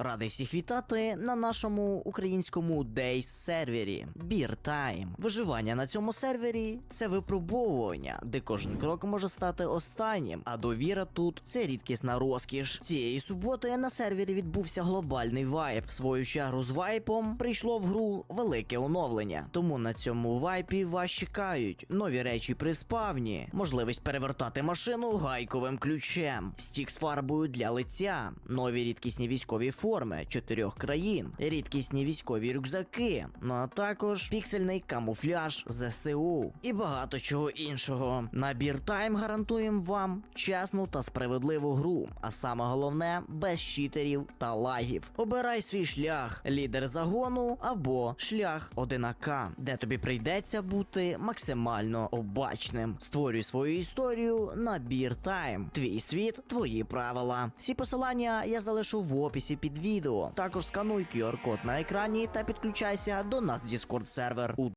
Радий всіх вітати на нашому українському Days сервері Beer Time. Виживання на цьому сервері це випробовування, де кожен крок може стати останнім, а довіра тут це рідкісна розкіш. Цієї суботи на сервері відбувся глобальний вайп. В свою чергу з вайпом прийшло в гру велике оновлення. Тому на цьому вайпі вас чекають нові речі при спавні, можливість перевертати машину гайковим ключем, стік з фарбою для лиця, нові рідкісні військові форми чотирьох країн, рідкісні військові рюкзаки, ну а також піксельний камуфляж ЗСУ і багато чого іншого. На Біртайм гарантуємо вам чесну та справедливу гру, а саме головне без читерів та лагів. Обирай свій шлях, лідер загону або шлях 1К, де тобі прийдеться бути максимально обачним. Створюй свою історію на Біртайм. Твій світ, твої правила. Всі посилання я залишу в описі під відео. Також скануй QR-код на екрані та підключайся до нас в Discord сервер.